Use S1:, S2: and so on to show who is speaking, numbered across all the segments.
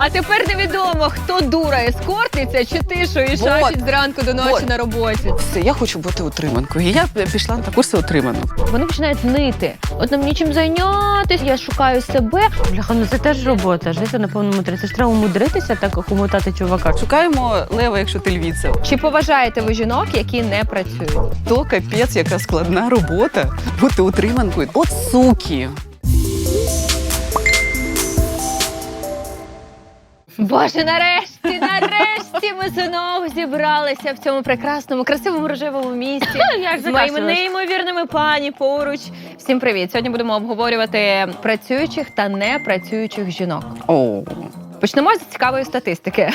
S1: А тепер невідомо, хто дура ескортниця чи ти, що і шачить зранку до ночі
S2: Вот.
S1: на роботі.
S2: Все, я хочу бути утриманкою. І я пішла на курси утриману.
S1: Вони починають нити. От нам нічим зайнятися, я шукаю себе.
S3: Бляха, ну це теж робота. Жити на повному три. Це ж треба умудритися так охомутати чувака.
S2: Шукаємо лева, якщо ти львіця.
S1: Чи поважаєте ви жінок, які не працюють?
S2: То капець, яка складна робота. Бути утриманкою. От суки.
S1: Боже, нарешті, нарешті ми знову зібралися в цьому прекрасному, красивому рожевому місці
S3: Як
S1: з моїми неймовірними пані поруч. Всім привіт! Сьогодні будемо обговорювати працюючих та непрацюючих жінок.
S2: О,
S1: Почнемо з цікавої статистики.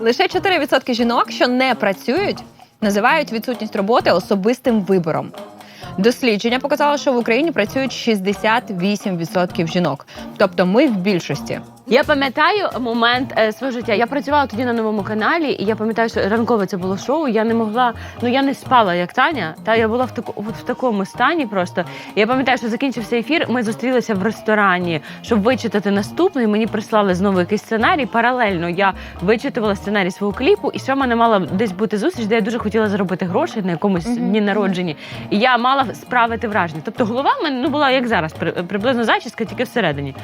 S1: Лише 4% жінок, що не працюють, називають відсутність роботи особистим вибором. Дослідження показало, що в Україні працюють 68% жінок. Тобто ми в більшості.
S3: Я пам'ятаю момент е, свого життя. Я працювала тоді на новому каналі, і я пам'ятаю, що ранкове це було шоу. Я не могла, ну я не спала як Таня. Та я була в таку в такому стані. Просто я пам'ятаю, що закінчився ефір. Ми зустрілися в ресторані, щоб вичитати наступний. Мені прислали знову якийсь сценарій. Паралельно я вичитувала сценарій свого кліпу, і в мене мала десь бути зустріч, де я дуже хотіла заробити гроші на якомусь
S1: Мгм,
S3: дні народженні. І я мала справити враження. Тобто голова в мене ну була як зараз, при- приблизно зачіска, тільки всередині.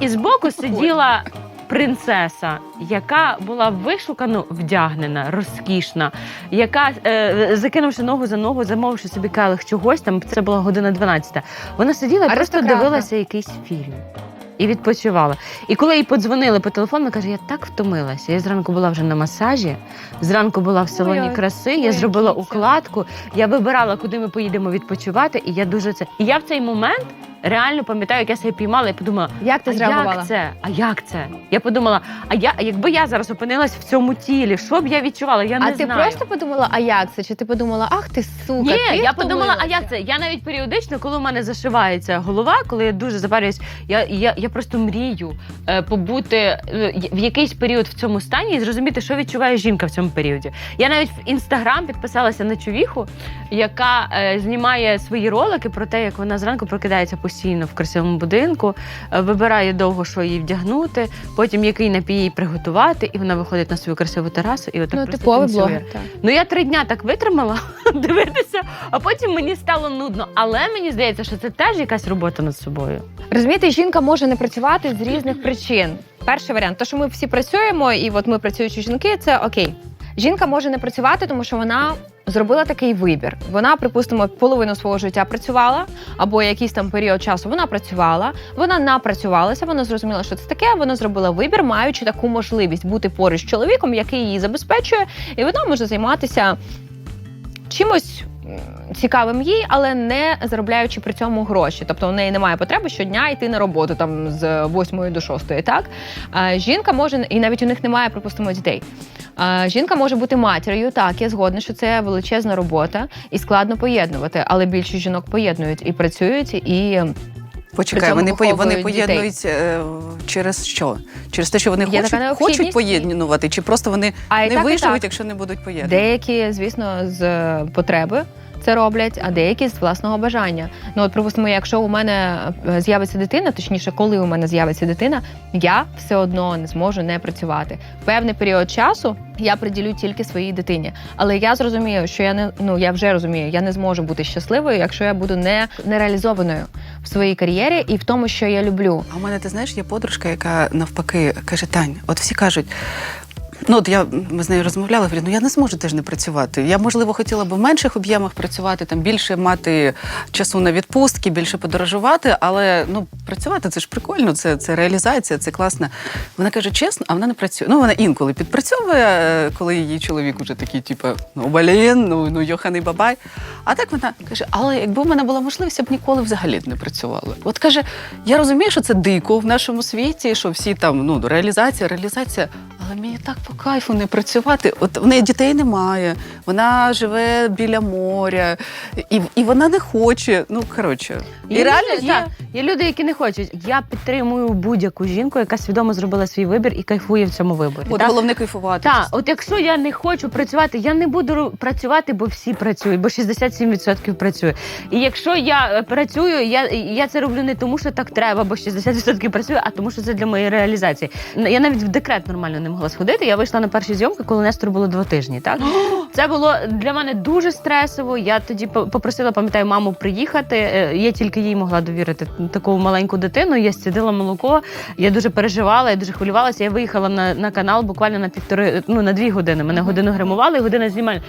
S3: І збоку сиділа принцеса, яка була вишукано вдягнена, розкішна, яка, е, закинувши ногу за ногу, замовивши собі келих чогось, там це була година 12, Вона сиділа і просто
S1: Аристократка.
S3: дивилася якийсь фільм. І відпочивала. І коли їй подзвонили по телефону, вона каже: я так втомилася. Я зранку була вже на масажі, зранку була в салоні
S1: Ой,
S3: краси,
S1: моя
S3: я зробила укладку, я вибирала, куди ми поїдемо відпочивати, і я дуже це. І я в цей момент реально пам'ятаю, як я себе піймала і подумала,
S1: Як ти
S3: а
S1: зреагувала?
S3: як це? А як це? Я подумала, а я а якби я зараз опинилась в цьому тілі, що б я відчувала? Я не
S1: а ти
S3: знаю.
S1: просто подумала, а як це? Чи ти подумала, ах ти сука?
S3: Ні,
S1: ти
S3: я подумала, а як це? Я навіть періодично, коли у мене зашивається голова, коли я дуже запарююсь, я, я, я просто мрію е, побути е, в якийсь період в цьому стані і зрозуміти, що відчуває жінка в цьому періоді. Я навіть в інстаграм підписалася на човіху, яка е, знімає свої ролики про те, як вона зранку прокидається постійно в красивому будинку, е, вибирає довго, що їй вдягнути, потім який напій їй приготувати, і вона виходить на свою красиву терасу і отак
S1: Ну, типовий блогер. Так.
S3: Ну я три дня так витримала дивитися, а потім мені стало нудно. Але мені здається, що це теж якась робота над собою.
S1: Розумієте, жінка може не працювати з різних причин. Перший варіант, то що ми всі працюємо, і от ми працюючі жінки, це окей. Жінка може не працювати, тому що вона зробила такий вибір. Вона, припустимо, половину свого життя працювала, або якийсь там період часу вона працювала, вона напрацювалася, вона зрозуміла, що це таке. Вона зробила вибір, маючи таку можливість бути поруч з чоловіком, який її забезпечує, і вона може займатися чимось цікавим їй, але не заробляючи при цьому гроші. Тобто у неї немає потреби щодня йти на роботу там з 8 до 6, так? Жінка може, і навіть у них немає, припустимо, дітей. Жінка може бути матір'ю, так, я згодна, що це величезна робота і складно поєднувати, але більшість жінок поєднують і працюють, і
S2: почекай, вони, вони
S1: дітей.
S2: поєднують е, через що? Через те, що вони
S1: Є
S2: хочуть, хочуть поєднувати, чи просто вони
S1: а
S2: не
S1: так,
S2: виживуть,
S1: так.
S2: якщо не будуть поєднувати?
S1: Деякі, звісно, з потреби це роблять, а деякі з власного бажання. Ну, от, припустимо, якщо у мене е, з'явиться дитина, точніше, коли у мене з'явиться дитина, я все одно не зможу не працювати. Певний період часу я приділю тільки своїй дитині. Але я зрозумію, що я не ну я вже розумію, я не зможу бути щасливою, якщо я буду не, не реалізованою в своїй кар'єрі і в тому, що я люблю.
S2: А у мене, ти знаєш, є подружка, яка навпаки каже: Тань, от всі кажуть. Ну, от я ми з нею розмовляли, говорю, ну я не зможу теж не працювати. Я, можливо, хотіла б в менших об'ємах працювати, там більше мати часу на відпустки, більше подорожувати, але ну працювати це ж прикольно, це, це реалізація, це класно. Вона каже, чесно, а вона не працює. Ну, вона інколи підпрацьовує, е, коли її чоловік уже такий, типу, ну блін, ну, ну йоханий бабай. А так вона каже: але якби в мене була можливість, я б ніколи взагалі не працювала. От каже, я розумію, що це дико в нашому світі, що всі там ну реалізація, реалізація. Але мені так по кайфу не працювати. От в неї дітей немає, вона живе біля моря, і, і вона не хоче. Ну коротше, і
S3: Є
S2: реально
S3: люди,
S2: є.
S3: так, є люди, які не хочуть. Я підтримую будь-яку жінку, яка свідомо зробила свій вибір і кайфує в цьому виборі.
S2: От
S3: так?
S2: головне кайфувати.
S3: Так, от якщо я не хочу працювати, я не буду працювати, бо всі працюють, бо 67% працює. І якщо я е, працюю, я, я це роблю не тому, що так треба, бо 60% працює, а тому, що це для моєї реалізації. Я навіть в декрет нормально не могла сходити. Я вийшла на перші зйомки, коли Нестору було два тижні. Так це було для мене дуже стресово. Я тоді попросила, пам'ятаю, маму приїхати. Е, Я тільки їй могла довірити таку маленьку дитину. Я сідила молоко. Я дуже переживала, я дуже хвилювалася. Я виїхала на, на канал буквально на півтори, ну на дві години. Мене годину гримували, година знімальна.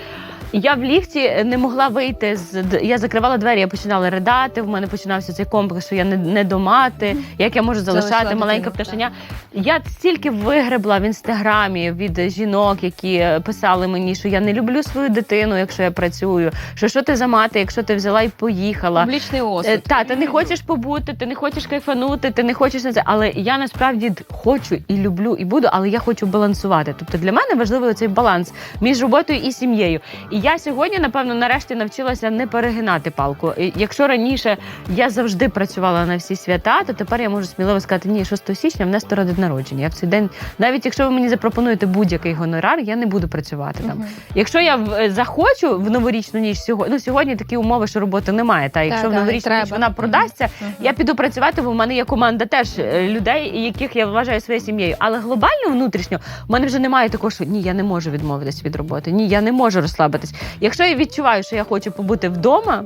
S3: Я в ліфті не могла вийти з я закривала двері, я починала ридати. В мене починався цей комплекс, що я не, не до мати, як я можу залишати
S1: Залишила
S3: маленьке
S1: дитину,
S3: пташеня. Я стільки вигребла в інстаграмі від жінок, які писали мені, що я не люблю свою дитину, якщо я працюю. Що що ти за мати, якщо ти взяла і поїхала.
S1: Публічний
S3: Е,
S1: осуд.
S3: Та, ти не хочеш побути, ти не хочеш кайфанути, ти не хочеш на це. Але я насправді хочу і люблю, і буду, але я хочу балансувати. Тобто для мене важливий цей баланс між роботою і сім'єю. І я сьогодні, напевно, нарешті навчилася не перегинати палку. І Якщо раніше я завжди працювала на всі свята, то тепер я можу сміливо сказати, ні, 6 січня в Нестора день народження. Я в цей день, навіть якщо ви мені запропонуєте будь-який гонорар, я не буду працювати там. Якщо я в- е, захочу в новорічну ніч сьогодні, ну сьогодні такі умови, що роботи немає. Та якщо в новорічну ніч вона продасться,
S1: Мгм.
S3: я піду працювати, бо в мене є команда теж е, людей, яких я вважаю своєю сім'єю. Але глобально внутрішньо в мене вже немає такого, що ні, я не можу відмовитись від роботи, ні, я не можу розслабитись. Якщо я відчуваю, що я хочу побути вдома.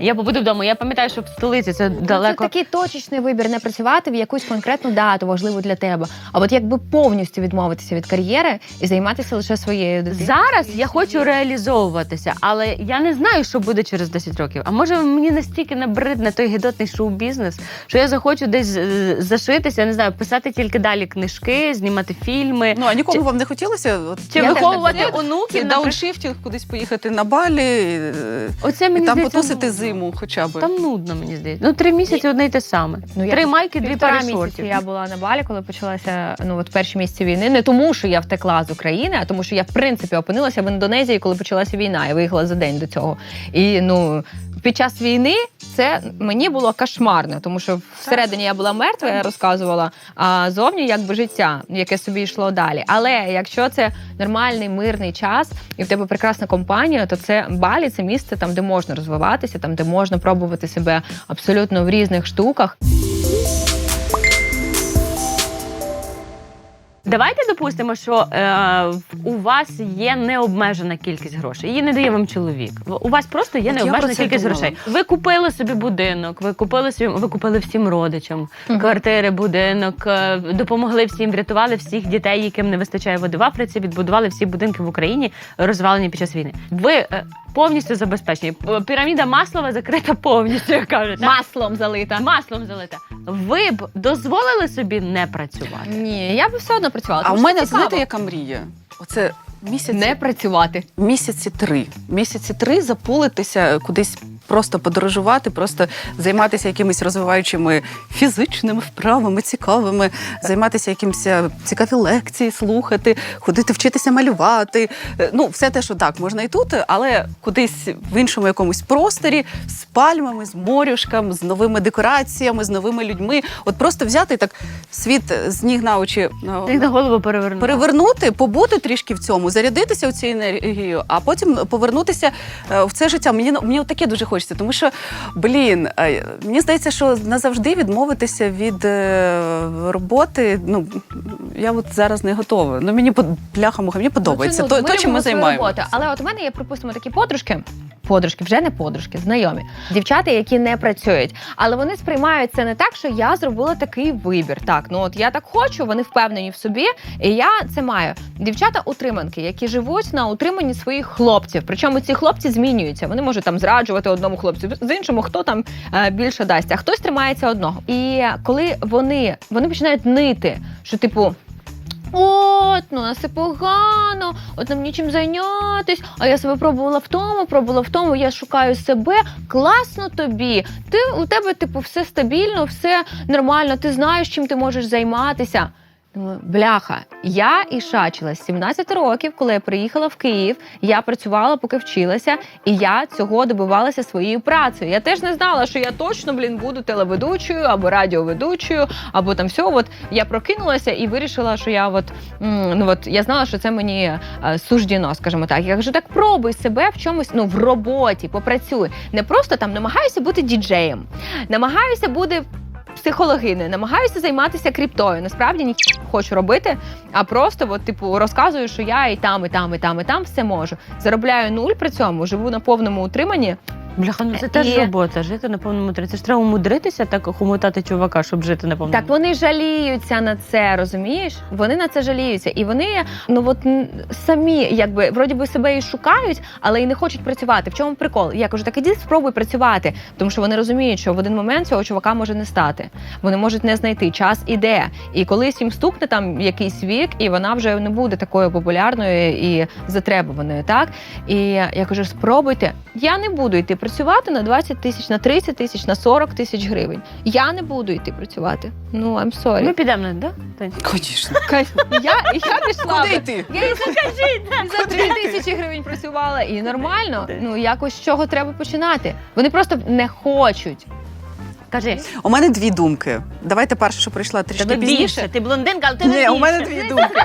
S3: Я побуду вдома. Я пам'ятаю, що в столиці це далеко.
S1: Це такий точечний вибір не працювати в якусь конкретну дату, важливу для тебе. А от якби повністю відмовитися від кар'єри і займатися лише своєю дитиною.
S3: Зараз я хочу реалізовуватися, але я не знаю, що буде через 10 років. А може мені настільки набридне той гидотний шоу-бізнес, що я захочу десь е, зашитися, не знаю, писати тільки далі книжки, знімати фільми.
S2: Ну а нікому
S3: Чи-
S2: вам не хотілося? От,
S3: Чи
S1: Я
S3: виховувати онуків? наприклад?
S2: дауншифтінг кудись поїхати на балі, е,
S3: Оце
S2: і там
S3: здається,
S2: потусити
S3: нудно.
S2: Зиму хоча б.
S3: Там нудно, мені здається. Ну, три місяці одне й те саме.
S1: Ну, я
S3: Три майки, дві
S1: Півтора
S3: пари
S1: місяці
S3: шортів.
S1: я була на балі, коли почалася ну от перші місяці війни. Не тому, що я втекла з України, а тому, що я в принципі опинилася в Індонезії, коли почалася війна. Я виїхала за день до цього. І ну під час війни це мені було кошмарно, тому що всередині я була мертва, я розказувала, а зовні якби життя, яке собі йшло далі. Але якщо це нормальний мирний час і в тебе прекрасна компанія, то це балі це місце там, де можна розвиватися, там де можна пробувати себе абсолютно в різних штуках.
S3: Давайте допустимо, що е, у вас є необмежена кількість грошей. Її не дає вам чоловік. У вас просто є необмежена кількість
S2: думала.
S3: грошей. Ви купили собі будинок, ви купили собі, ви купили всім родичам
S1: Мгм.
S3: квартири, будинок, е, допомогли всім, врятували всіх дітей, яким не вистачає води в Африці, відбудували всі будинки в Україні, розвалені під час війни. Ви е, повністю забезпечені. П- Піраміда Маслова закрита повністю, як кажуть. так?
S1: Маслом залита.
S3: Маслом залита. Ви б дозволили собі не працювати?
S1: Ні, я б все одно працювала.
S2: А
S1: тому
S2: у
S1: що
S2: мене
S1: цікаво.
S2: знаєте, яка мрія? Оце місяці,
S1: не працювати.
S2: місяці три. Місяці три запулитися кудись. Просто подорожувати, просто займатися якимись розвиваючими фізичними вправами, цікавими, займатися якимось е, цікаві лекції, слухати, ходити вчитися малювати. Е, Ну, все те, що так, можна і тут, але кудись в іншому якомусь просторі з пальмами, з морюшком, з новими декораціями, з новими людьми. От просто взяти так світ з ніг на очі е,
S3: на голову перевернула.
S2: перевернути, побути трішки в цьому, зарядитися цією енергією, а потім повернутися е, в це життя. Мені мені таке дуже хочеться, тому що блін, е, мені здається, що назавжди відмовитися від е, роботи. Ну я от зараз не готова. Ну мені бляха муха, мені подобається.
S1: Ну,
S2: То,
S1: це,
S2: то,
S1: ну,
S2: чим ми займаємося.
S1: Але от у мене є, припустимо, такі подружки. Подружки, вже не подружки, знайомі дівчата, які не працюють, але вони сприймають це не так, що я зробила такий вибір. Так, ну от я так хочу, вони впевнені в собі, і я це маю. Дівчата утриманки, які живуть на утриманні своїх хлопців. Причому ці хлопці змінюються. Вони можуть там зраджувати одному хлопцю, з іншому хто там е, більше дасть, а хтось тримається одного. І коли вони, вони починають нити, що типу. От, ну нас все погано, от нам нічим зайнятись, а я себе пробувала в тому, пробувала в тому, я шукаю себе. Класно тобі. Ти у тебе, типу, все стабільно, все нормально, ти знаєш, чим ти можеш займатися. Бляха, я і шачила з 17 років, коли я приїхала в Київ. Я працювала, поки вчилася, і я цього добивалася своєю працею. Я теж не знала, що я точно блін буду телеведучою або радіоведучою, або там все. От я прокинулася і вирішила, що я от ну от я знала, що це мені е, суждено, скажімо так. Я кажу, так пробуй себе в чомусь, ну в роботі, попрацюй. Не просто там намагаюся бути діджеєм, намагаюся бути психологиною, намагаюся займатися кріптою. Насправді ні хочу робити, а просто от, типу, розказую, що я і там, і там, і там, і там все можу. Заробляю нуль при цьому, живу на повному утриманні.
S3: Бляха, ну це теж
S1: І-
S3: робота. Жити на повному три. Це ж треба умудритися так хомутати чувака, щоб жити на повному.
S1: Так вони жаліються на це, розумієш? Вони на це жаліються, і вони ну от самі, якби вроді би себе і шукають, але і не хочуть працювати. В чому прикол? Я кажу, так іди спробуй працювати, тому що вони розуміють, що в один момент цього чувака може не стати. Вони можуть не знайти. Час іде. І колись їм стукне там якийсь вік, і вона вже не буде такою популярною і затребуваною. Так і я кажу, спробуйте. Я не буду йти працювати на 20 тисяч, на 30 тисяч, на 40 тисяч гривень. Я не буду йти працювати. Ну I'm sorry.
S3: Ми підемо на да? Тань?
S2: Звісно.
S1: Я, я пішла.
S2: Куди
S1: би.
S2: йти?
S1: Я і за, за 3 тисячі гривень працювала, і нормально. Ну якось з чого треба починати. Вони просто не хочуть.
S3: Кажи,
S2: У мене дві думки. Давайте перше, що прийшла трішки
S3: тебе
S2: пізніше.
S3: більше. Ти блондинка, але тебе
S2: Ні,
S3: більше.
S2: у мене дві думки.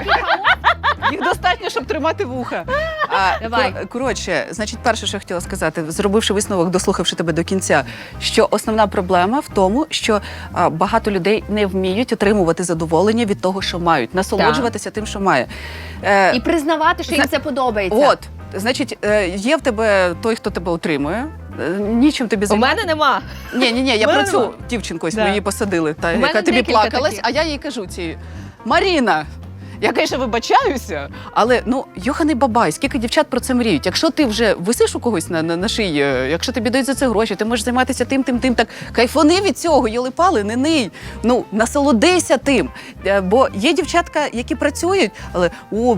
S2: Їх достатньо, щоб тримати вуха. А,
S1: Давай.
S2: кор- Коротше, значить, перше, що я хотіла сказати, зробивши висновок, дослухавши тебе до кінця, що основна проблема в тому, що а, багато людей не вміють отримувати задоволення від того, що мають, насолоджуватися тим, що має. Е,
S1: І признавати, що їм це подобається.
S2: От, значить, е, є в тебе той, хто тебе утримує. Е, Нічим тобі
S1: У мене нема.
S2: Ні, ні, ні, я
S1: У мене
S2: про цю
S1: нема.
S2: дівчинку, ось
S1: Да.
S2: ми її посадили, та
S1: мене
S2: яка тобі
S1: декілька
S2: плакалась,
S1: таких.
S2: а я їй кажу цій Маріна. Я, звісно, вибачаюся, але ну йоханий бабай, скільки дівчат про це мріють. Якщо ти вже висиш у когось на, на, на шиї, е, якщо тобі дають за це гроші, ти можеш займатися тим, тим, тим. Так кайфони від цього, йолипали, не ний. Ну насолодися тим. Е, Бо є дівчатка, які працюють, але о,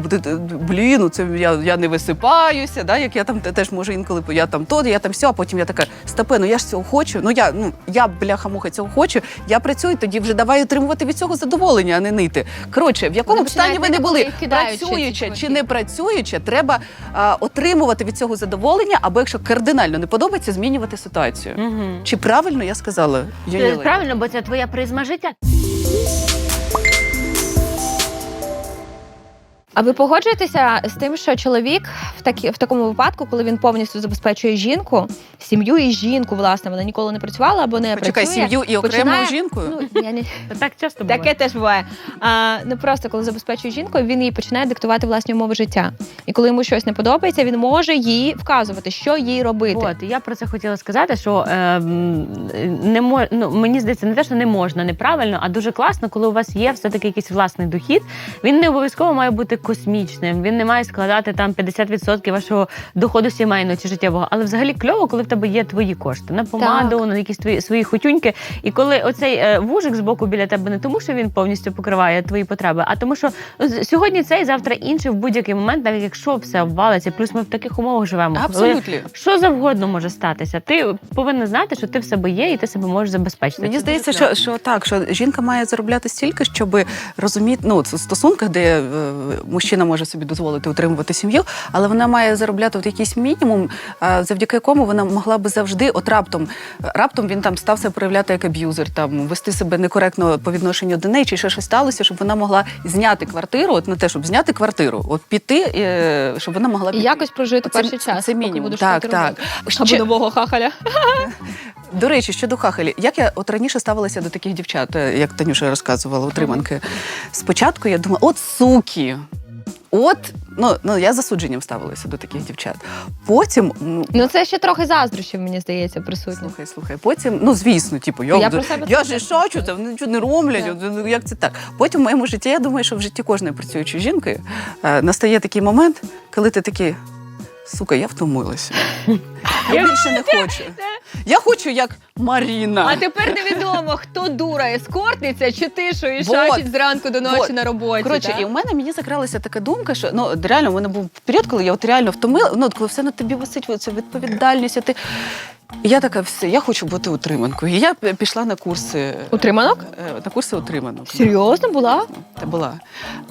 S2: блін, ну це я, я не висипаюся. Да, як я там теж можу інколи я там то, я там все, а потім я така стопе, ну я ж цього хочу. Ну я ну я бляха муха цього хочу. Я працюю, тоді вже давай отримувати від цього задоволення, а не нити. Коротше, в якому
S1: Вони
S2: стані ви не були, працюючи чи не працюючи, треба а, отримувати від цього задоволення, або якщо кардинально не подобається, змінювати ситуацію.
S3: Угу.
S2: Чи правильно я сказала? Юлія?
S3: Правильно, бо це твоя призма життя.
S1: А ви погоджуєтеся з тим, що чоловік в такі в такому випадку, коли він повністю забезпечує жінку, сім'ю і жінку, власне, вона ніколи не працювала або не
S2: Почекай,
S1: працює.
S2: сім'ю і окремо
S1: починає-
S2: жінкою?
S1: Ну я не
S3: Так часто буває.
S1: Таке теж буває. А, не просто коли забезпечує жінку, він їй починає диктувати власні умови життя. І коли йому щось не подобається, він може їй вказувати, що їй робити.
S3: От я про це хотіла сказати, що е, не мож, ну, мені здається, не те, що не можна неправильно, а дуже класно, коли у вас є все таки якийсь власний дохід. Він не обов'язково має бути космічним. Він не має складати там 50% вашого доходу сімейного чи життєвого. Але взагалі кльово, коли в тебе є твої кошти на помаду, на якісь твої свої хотюньки. І коли оцей е, вужик з боку біля тебе не тому, що він повністю покриває твої потреби, а тому, що сьогодні цей, завтра інший в будь-який момент, навіть якщо все обвалиться, плюс ми в таких умовах живемо.
S2: Абсолютно.
S3: що завгодно може статися. Ти повинна знати, що ти в себе є, і ти себе можеш забезпечити.
S2: Мені
S3: Це
S2: здається, що, що так, що жінка має заробляти стільки, щоб розуміти ну, в стосунках, де е, мужчина може собі дозволити утримувати сім'ю, але вона має заробляти от якийсь мінімум, е, завдяки якому вона могла би завжди, от раптом, раптом він там став себе проявляти як аб'юзер, там вести себе некоректно по відношенню до неї, чи ще щось сталося, щоб вона могла зняти квартиру, от на те, щоб зняти квартиру, от піти, е, щоб вона могла
S1: І якось прожити
S2: Це-
S1: перший час.
S2: це мінімум.
S1: будеш
S2: Так, так. Ще-
S1: Або нового хахаля.
S2: До речі, щодо хахалі, як я от раніше ставилася до таких дівчат, е, як Танюша розказувала, утриманки. Спочатку я думала, от суки. От, ну, ну я з засудженням ставилася до таких дівчат. Потім, ну,
S1: Ну це ще трохи заздрощів, мені здається, присутні.
S2: слухай, слухай, потім, ну звісно, типу, я,
S1: Я
S2: я ж шачу, це вони нічого не роблять. Yeah. ну, Як це так? Потім в моєму житті, я думаю, що в житті кожної працюючої жінки е, настає такий момент, коли ти такий. Сука, я втомилася. Я більше не хочу. Я хочу як Маріна.
S1: А тепер невідомо, хто дура, ескортниця чи ти, що і
S2: Вот.
S1: шачить зранку до ночі
S2: Вот.
S1: на роботі.
S2: Коротше, і у мене мені закралася така думка, що ну от реально в мене був період, коли я от реально втомила, ну от коли все на тобі висить, ця відповідальність, а ти. І я така, все, я хочу бути утриманкою. І я п- пішла на курси.
S1: Утриманок?
S2: е, На курси утриманок.
S1: Серйозно була?
S2: Та була.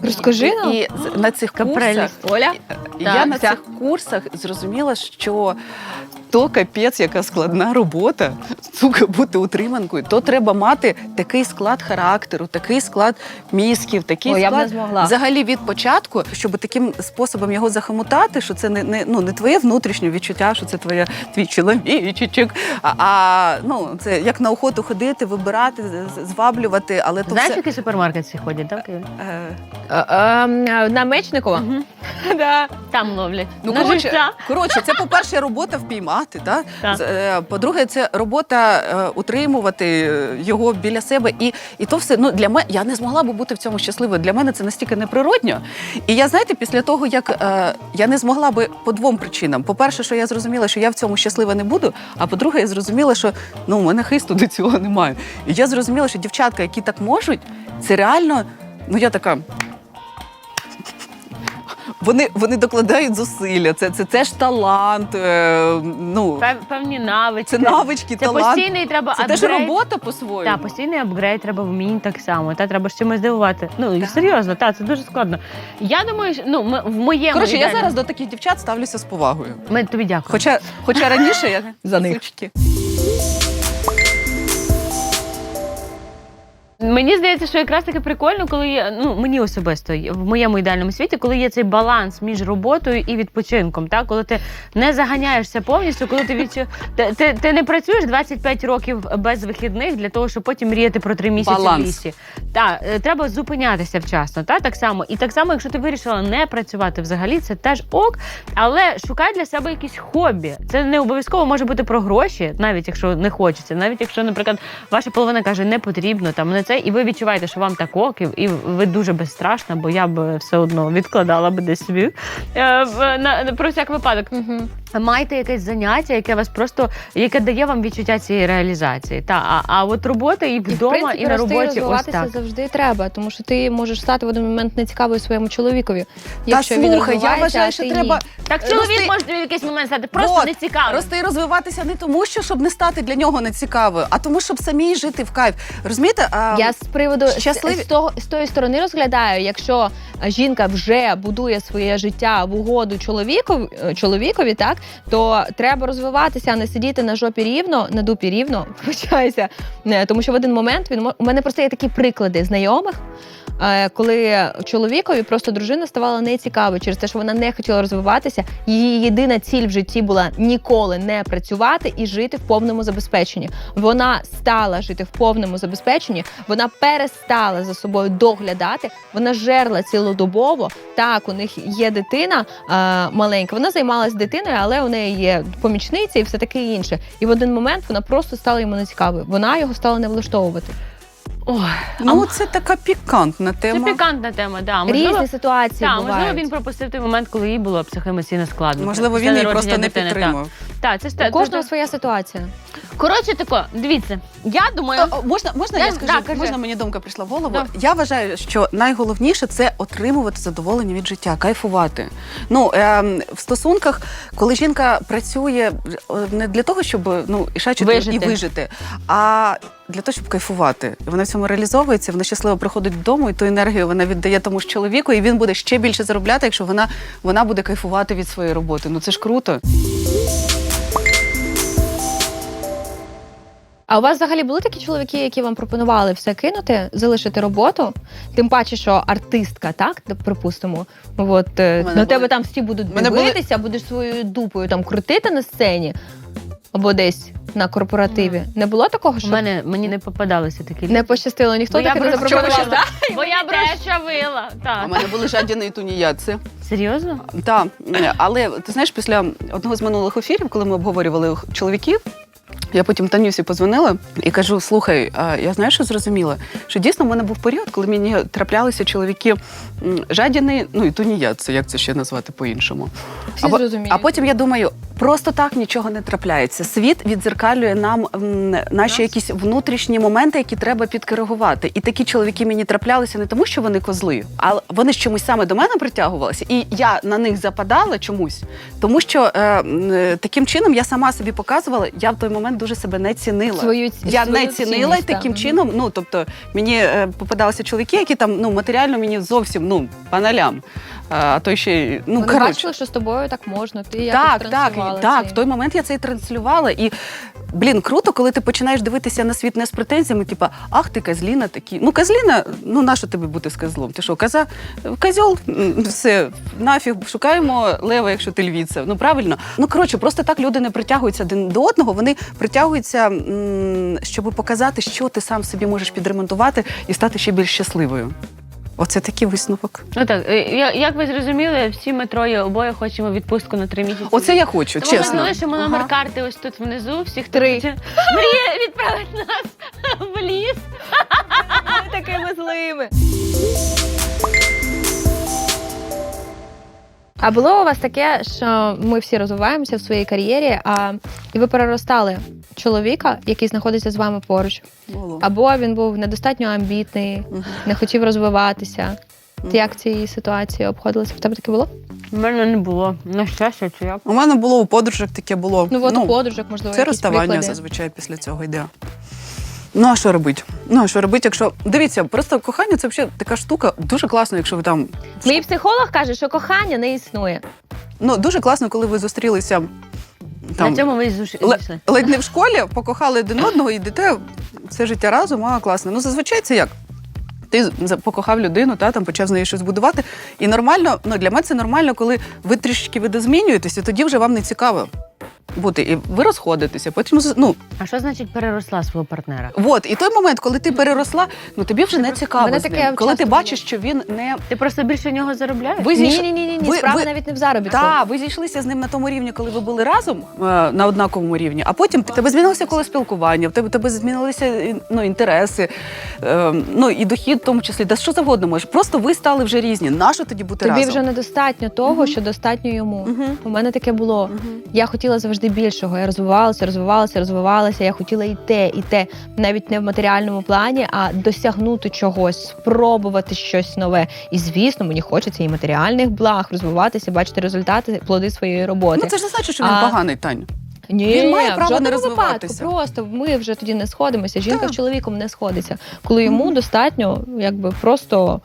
S1: Розкажи нам.
S2: І з- на цих курсах.
S1: Оля?
S2: я
S3: Так,
S2: на
S3: ця.
S2: цих курсах зрозуміла, що то капець, яка складна робота, сука, бути утриманкою, то треба мати такий склад характеру, такий склад мізків, такий
S1: О, я б не змогла.
S2: взагалі від початку, щоб таким способом його захомутати, що це не, не, ну, не твоє внутрішнє відчуття, що це твоя твій чоловічечок, а, а ну, це як на охоту ходити, вибирати, зваблювати, але то
S3: Знаєш,
S2: все.
S3: який супермаркет всі ходять, так?
S2: Е,
S1: Е, е, На Мечникова? Да.
S3: Там ловлять.
S2: Ну,
S3: На
S2: коротше,
S3: живця.
S2: коротше, це, по-перше, робота впіймати. Та?
S3: Так.
S2: Е, По-друге, це робота е, утримувати його біля себе. І, і то все ну, для мене я не змогла би бути в цьому щасливою. Для мене це настільки неприродньо. І я, знаєте, після того, як е, я не змогла би по двом причинам. По-перше, що я зрозуміла, що я в цьому щаслива не буду. А по-друге, я зрозуміла, що ну, у мене хисту до цього немає. І я зрозуміла, що дівчатка, які так можуть, це реально, ну я така. Вони, вони докладають зусилля. Це, це, це ж талант. Е, ну,
S3: Пев- Певні навички.
S2: це навички,
S3: Це
S2: талант.
S3: постійний треба
S2: Це теж робота по-своєму.
S3: Так, постійний апгрейд треба вмінь так само. Та треба ж чимось здивувати. Ну і серйозно, так, це дуже складно. Я думаю, що ну ми в моєму
S2: Коротше, я зараз до таких дівчат ставлюся з повагою.
S3: Ми тобі дякуємо.
S2: Хоча, хоча раніше я
S1: За них.
S2: Сучки.
S3: Мені здається, що якраз таки прикольно, коли є ну мені особисто в моєму ідеальному світі, коли є цей баланс між роботою і відпочинком. Так, коли ти не заганяєшся повністю, коли ти відчу... ти, ти, ти не працюєш 25 років без вихідних для того, щоб потім мріяти про три місяці
S2: Баланс.
S3: в лісі. Так, е, треба зупинятися вчасно. Та так само, і так само, якщо ти вирішила не працювати взагалі, це теж ок. Але шукай для себе якісь хобі. Це не обов'язково може бути про гроші, навіть якщо не хочеться, навіть якщо, наприклад, ваша половина каже, не потрібно там не це, і ви відчуваєте, що вам так ок, і- ви дуже безстрашна, бо я б все одно відкладала би десь собі е, на, на- про всяк випадок.
S1: Мгм.
S3: Майте якесь заняття, яке вас просто яке дає вам відчуття цієї реалізації. Та а, а от робота і
S1: І, в принципі,
S3: і на роботі ось
S1: розвиватися
S3: так.
S1: завжди треба, тому що ти можеш стати в один момент нецікавою своєму чоловікові.
S2: Та
S1: Якщо він
S2: слухай, я вважаю, що треба
S1: ні.
S3: Так чоловік
S2: Рости-
S3: може в якийсь момент стати просто
S2: Вот,
S3: нецікавим.
S2: рости і розвиватися не тому, що щоб не стати для нього нецікавою, а тому, щоб самій жити в кайф. Розумієте? А,
S1: Я з приводу з-
S2: щасливі-
S1: з, того, з тої сторони розглядаю, якщо жінка вже будує своє життя в угоду чоловікові, чоловікові, так то треба розвиватися, а не сидіти на жопі рівно, на дупі рівно, вибачаюся. Не, Тому що в один момент він у мене просто є такі приклади знайомих. Е, Коли чоловікові просто дружина ставала нецікавою через те, що вона не хотіла розвиватися, її єдина ціль в житті була ніколи не працювати і жити в повному забезпеченні. Вона стала жити в повному забезпеченні, вона перестала за собою доглядати, вона жерла цілодобово. Так, у них є дитина е, маленька. Вона займалася дитиною, але у неї є помічниця і все таке інше. І в один момент вона просто стала йому нецікавою. Вона його стала не влаштовувати.
S3: Ой,
S2: ну, це така пікантна
S3: це
S2: тема.
S3: пікантна тема. Да. Можливо,
S1: Різні ситуації бувають.
S3: можливо, він пропустив той момент, коли їй було психоемоційно складно.
S2: Можливо,
S3: Після
S2: він її
S3: народження
S2: просто не
S3: дитини,
S2: підтримував.
S3: Так, так це ж
S1: У кожного
S3: це-
S1: своя ситуація.
S3: Коротше, тако, дивіться, я думаю,
S2: о, Можна, можна я,
S3: Я-
S2: скажу?
S3: да, кажи.
S2: можна мені думка прийшла в голову?
S3: Да.
S2: Я вважаю, що найголовніше це отримувати задоволення від життя, кайфувати. Ну ем, в стосунках, коли жінка працює е, не для того, щоб ну і шачити
S3: Вижити.
S2: і вижити, а для того, щоб кайфувати. Вона в цьому реалізовується, вона щасливо приходить додому, і ту енергію вона віддає тому ж чоловіку, і він буде ще більше заробляти, якщо вона, вона буде кайфувати від своєї роботи. Ну це ж круто.
S1: А у вас взагалі були такі чоловіки, які вам пропонували все кинути, залишити роботу? Тим паче, що артистка, так припустимо, от е, на
S2: були-
S1: тебе там всі будуть
S2: мене були-
S1: дивитися, будеш своєю дупою там крутити на сцені або десь на корпоративі. Не було такого,
S3: у
S1: що
S3: мене мені не попадалися такі
S1: не пощастило, ніхто
S3: Бо я
S1: таки не запропонував.
S3: Бо я брошавила.
S2: У
S3: Так.
S2: мене були жадіни і тунеядці.
S3: Серйозно?
S2: Так, але ти знаєш, після одного з минулих ефірів, коли ми обговорювали чоловіків, я потім Танюсі позвонила і кажу: слухай, а я знаєш, що зрозуміла? Що дійсно в мене був період, коли мені траплялися чоловіки м, жадіни, ну і тунеядці, як це ще назвати по-іншому.
S1: Всі
S2: а,
S1: зрозуміють.
S2: а потім я думаю, Просто так нічого не трапляється. Світ відзеркалює нам м, наші якісь внутрішні моменти, які треба підкоригувати. І такі чоловіки мені траплялися не тому, що вони козли, а вони ж чомусь саме до мене притягувалися, і я на них западала чомусь, тому що е, м, таким чином я сама собі показувала, я в той момент дуже себе не цінила.
S1: Свою,
S2: я
S1: свою
S2: не цінила і
S1: цінність,
S2: таким
S1: так.
S2: чином. Ну тобто мені е, попадалися чоловіки, які там ну матеріально мені зовсім ну по. А то ще й, ну
S1: Вони
S2: коротше.
S1: бачили, що з тобою так можна. Ти якось
S2: Так, так, так. В той момент я це і транслювала. І блін, круто, коли ти починаєш дивитися на світ не з претензіями, типа, ах, ти козліна такі. Ну, козліна, ну нащо тобі бути з козлом? Ти що, коза? Козьол, все, нафіг, шукаємо лева, якщо ти львіця. Ну правильно. Ну коротше, просто так люди не притягуються один до одного. Вони притягуються, щоб показати, що ти сам собі можеш підремонтувати і стати ще більш щасливою. Оце такий висновок.
S3: Ну так, е, я- як ви зрозуміли, всі ми троє обоє хочемо відпустку на три місяці.
S2: Оце я хочу,
S3: Тому
S2: чесно.
S3: ми залишимо номер карти ось тут внизу. Всіх
S1: Три.
S3: хоче- мріє відправити нас в ліс.
S1: Ми такими злими. А було у вас таке, що ми всі розвиваємося в своїй кар'єрі, а і ви переростали чоловіка, який знаходиться з вами поруч,
S2: Було.
S1: або він був недостатньо амбітний, не хотів розвиватися.
S2: Мгм.
S1: Ти як цієї ситуації обходилася? В тебе таке було?
S3: У мене не було. На щастя, чи я.
S2: У мене було у подружок таке було.
S1: Ну от у подружок, можливо,
S2: Це
S1: якісь
S2: розставання
S1: приклади.
S2: зазвичай після цього йде. Ну, а що робити? Ну, а що робити, якщо. Дивіться, просто кохання це взагалі така штука, дуже класно, якщо ви там.
S1: Мій психолог каже, що кохання не існує.
S2: Ну, дуже класно, коли ви зустрілися там,
S3: На цьому зуш-
S2: ле-
S3: зійшли.
S2: ледь не в школі, покохали один одного і йдете все життя разом, а класно. Ну, зазвичай це як? Ти за- покохав людину, та там почав з нею щось будувати. І нормально, ну для мене це нормально, коли ви трішки видозмінюєтеся, тоді вже вам не цікаво бути. І ви розходитеся. Потім ну,
S3: А що значить переросла свого партнера?
S2: От, і той момент, коли ти переросла, ну тобі вже не цікаво. З
S1: таке
S2: ним. Коли ти бачиш, що він не
S3: Ти просто більше нього заробляєш?
S2: ви
S1: Ні,
S2: зійш-
S1: ні, ні, ні, ні.
S2: ви-
S1: Справа
S2: ви-
S1: навіть не в заробітку.
S2: Та, ви зійшлися з ним на тому рівні, коли ви були разом е, на однаковому рівні, а потім в тебе змінилося коло спілкування, в тебе, тебе змінилися е, ну, інтереси, е, ну і дохід в тому числі, да що завгодно може. Просто ви стали вже різні. Нащо тоді бути
S1: Тобі
S2: разом?
S1: вже недостатньо того, що достатньо йому.
S2: Мгм.
S1: У мене таке було.
S2: Мгм.
S1: Я хотіла завжди більшого. Я розвивалася, розвивалася, розвивалася. Я хотіла і те, і те, навіть не в матеріальному плані, а досягнути чогось, спробувати щось нове. І звісно, мені хочеться і матеріальних благ, розвиватися, бачити результати, плоди своєї роботи.
S2: Ну це ж не значить, що він
S1: А-
S2: поганий, Тань.
S1: Ні,
S2: Він має
S1: в
S2: право не
S1: жодному
S2: розвиватися.
S1: Випадку. Просто ми вже тоді не сходимося. Жінка
S2: Так.
S1: з чоловіком не сходиться, коли йому достатньо, якби просто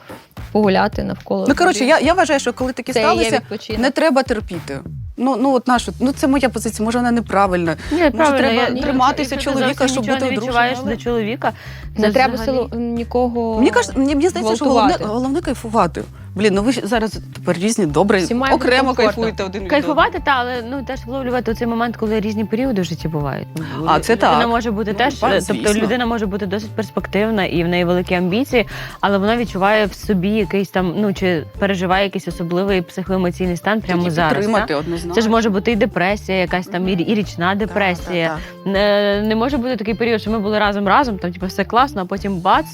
S1: погуляти навколо.
S2: Ну коротше, я, я вважаю, що коли таке
S1: це і є
S2: сталося,
S1: відпочинок.
S2: не треба терпіти. Ну, ну от нашу, ну це моя позиція, може вона неправильна.
S3: Ні, правильно,
S2: треба
S3: я-
S2: триматися
S3: якщо ти
S2: чоловіка,
S3: зовсім
S2: щоб
S3: нічого
S2: бути
S3: не відчуваєш до чоловіка.
S1: Не
S3: це
S1: треба
S3: взагалі-
S1: силу нікого.
S2: Мені кажуть, мені, мені здається, що головне,
S1: гвалтувати.
S2: головне кайфувати. Блін, ну ви ж зараз тепер різні, добре,
S1: Всі
S2: окремо
S1: комфортно.
S2: кайфуєте один від одного.
S3: Кайфувати, та, але ну теж вловлювати цей момент, коли різні періоди в житті бувають. Ну,
S2: А, це
S3: людина
S2: так.
S3: може бути
S2: Ну,
S3: теж,
S2: па-
S3: е, тобто
S2: звісно.
S3: людина може бути досить перспективна і в неї великі амбіції, але вона відчуває в собі якийсь там, ну чи переживає якийсь особливий психоемоційний стан прямо
S2: Тоді
S3: зараз.
S2: підтримати
S3: та?
S2: однозначно.
S3: Це ж може бути і депресія, якась там і, і річна депресія.
S2: Так, так,
S3: Не, не може бути такий період, що ми були разом разом, там типу, все класно, а потім бац.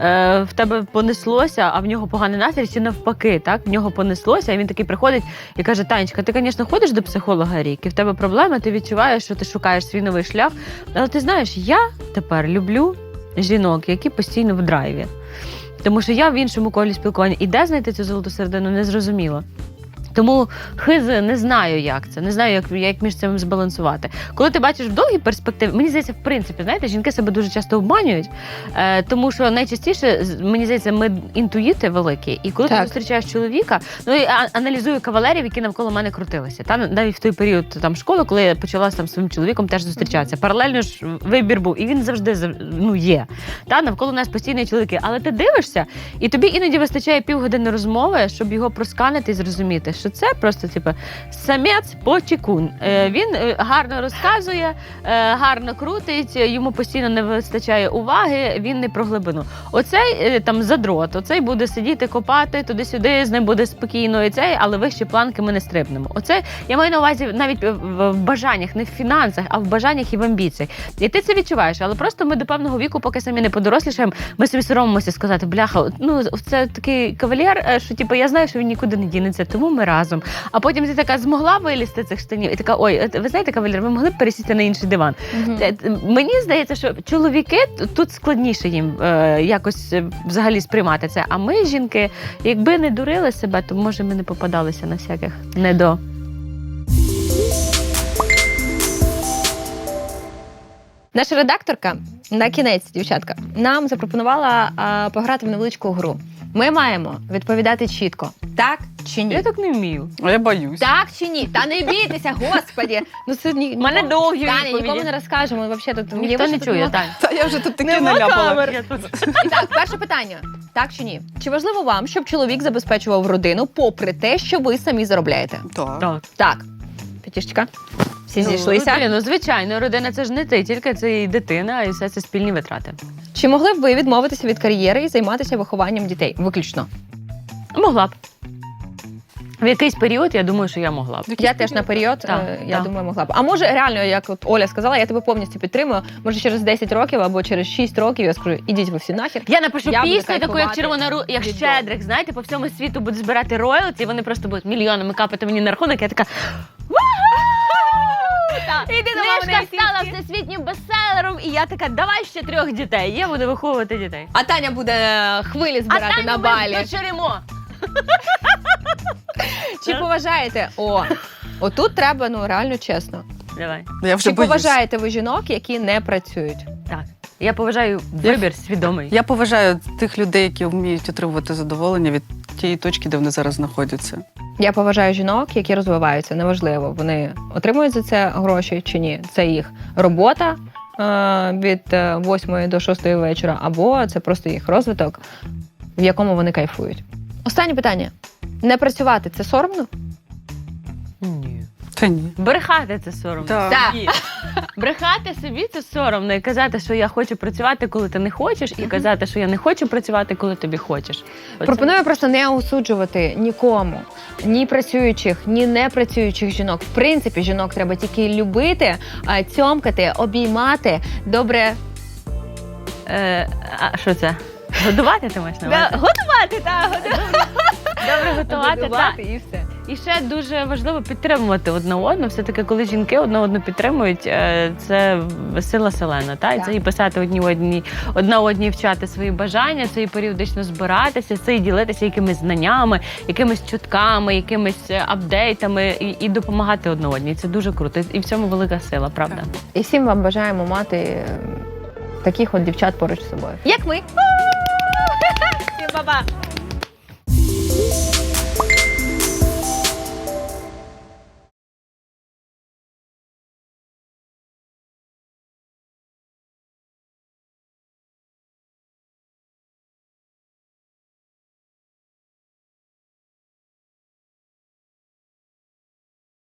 S3: Е, в тебе понеслося, а в нього поганий настрій, чи навпаки, так? В нього понеслося, і він такий приходить і каже: Танечка, ти, звісно, ходиш до психолога рік, і в тебе проблеми, ти відчуваєш, що ти шукаєш свій новий шлях. Але ти знаєш, я тепер люблю жінок, які постійно в драйві. Тому що я в іншому колі спілкування. І де знайти цю золоту середину, не зрозуміло. Тому хиз не знаю, як це, не знаю, як, як між цим збалансувати. Коли ти бачиш в довгій перспективі, мені здається, в принципі, знаєте, жінки себе дуже часто обманюють, е, тому що найчастіше мені здається, ми інтуїти великі. І коли
S1: Так.
S3: ти зустрічаєш чоловіка, ну і аналізую кавалерів, які навколо мене крутилися. Та навіть в той період там школи, коли я почала там своїм чоловіком теж зустрічатися. Паралельно ж вибір був, і він завжди зав- ну, є. Та навколо нас постійні чоловіки. Але ти дивишся, і тобі іноді вистачає півгодини розмови, щоб його просканити і зрозуміти, що це просто типу самець почекун. Е, він е, гарно розказує, е, гарно крутить, йому постійно не вистачає уваги, він не про глибину. Оцей е, там задрот, оцей буде сидіти, копати туди-сюди, з ним буде спокійно і цей, але вищі планки ми не стрибнемо. Оце я маю на увазі навіть в, бажаннях, не в фінансах, а в бажаннях і в амбіціях. І ти це відчуваєш, але просто ми до певного віку, поки самі не подорослішаємо, ми собі соромимося сказати, бляха, ну це такий кавалер, що типу, я знаю, що він нікуди не дінеться, тому ми разом. Разом. А потім ти така змогла вилізти цих штанів, і така, ой, ви знаєте, кавалер, ви могли б пересісти на інший диван. Е, е, Мені здається, що чоловіки тут складніше їм е, якось е, взагалі сприймати це. А ми, жінки, якби не дурили себе, то може ми не попадалися на всяких недо.
S1: Наша редакторка на кінець, дівчатка, нам запропонувала а, пограти в невеличку гру. Ми маємо відповідати чітко, так чи ні.
S3: Я так не вмію.
S2: А я боюсь.
S1: Так чи ні? Та не бійтеся, господі. Ну це ні.
S3: У мене довгі
S1: Таня,
S3: відповіді.
S1: нікому не розкажемо. Взагалі тут
S3: Ніхто не
S1: що тут
S3: чує.
S2: Та я вже тут таке
S1: Нема
S2: наляпала.
S1: камер. І так, перше питання: так чи ні? Чи важливо вам, щоб чоловік забезпечував родину, попри те, що ви самі заробляєте?
S2: Так.
S3: Так.
S1: Так, П'ятішечка. Всі
S3: Ну,
S1: зійшлися.
S3: родина, Ну, звичайно, родина це ж не ти, тільки це і дитина, і все це спільні витрати.
S1: Чи могли б ви відмовитися від кар'єри і займатися вихованням дітей? Виключно.
S3: Могла б. В якийсь період я думаю, що я могла б.
S1: Я теж на період,
S3: Так,
S1: е, я
S3: так.
S1: думаю, могла б. А може, реально, як от Оля сказала, я тебе повністю підтримую. Може, через 10 років або через 6 років я скажу, ідіть ви всі нахер.
S3: Я напишу
S1: Я
S3: пісню, таку як червона ру, як
S1: від
S3: щедрик. Знаєте, по всьому світу будуть збирати роялті, вони просто будуть мільйонами капати мені на рахунок. Я така.
S1: Іди до мами на
S3: Книжка стала всесвітнім бестселером, і я така, давай ще трьох дітей. Я буду виховувати дітей.
S1: А Таня буде е, хвилі збирати на балі.
S3: ми дочеримо.
S1: Чи поважаєте? О, отут треба ну реально чесно.
S3: Давай.
S2: Я вже
S1: Чи
S2: боюсь.
S1: поважаєте ви жінок, які не працюють?
S3: Так. Я поважаю вибір свідомий.
S2: Я поважаю тих людей, які вміють отримувати задоволення від тієї точки, де вони зараз знаходяться.
S1: Я поважаю жінок, які розвиваються. Неважливо, вони отримують за це гроші чи ні. Це їх робота е, від 8 до 6 вечора, або це просто їх розвиток, в якому вони кайфують. Останнє питання: не працювати це соромно?
S2: Та ні.
S3: Брехати це соромно.
S2: Так.
S1: Так.
S3: Брехати собі це соромно і казати, що я хочу працювати, коли ти не хочеш, і казати, що я не хочу працювати, коли тобі хочеш. Оце-
S1: Пропоную просто не осуджувати нікому, ні працюючих, ні не працюючих жінок. В принципі, жінок треба тільки любити, а, цьомкати, обіймати, добре
S3: Е, а що це? Годувати ти маєш на увазі?
S1: готувати, так,
S3: Добре готувати, так.
S1: і все.
S3: І ще дуже важливо підтримувати одне одну. Все таки, коли жінки одне одну підтримують, е, це сила селена. Та? І це і писати одні одні, одна одній вчати свої бажання, це і періодично збиратися, це і ділитися якимись знаннями, якимись чутками, якимись е, апдейтами і, і допомагати одне одній. Це дуже круто. І в цьому велика сила, правда?
S1: І всім вам бажаємо мати е, таких от дівчат поруч з собою. Як ми. Всім па-па!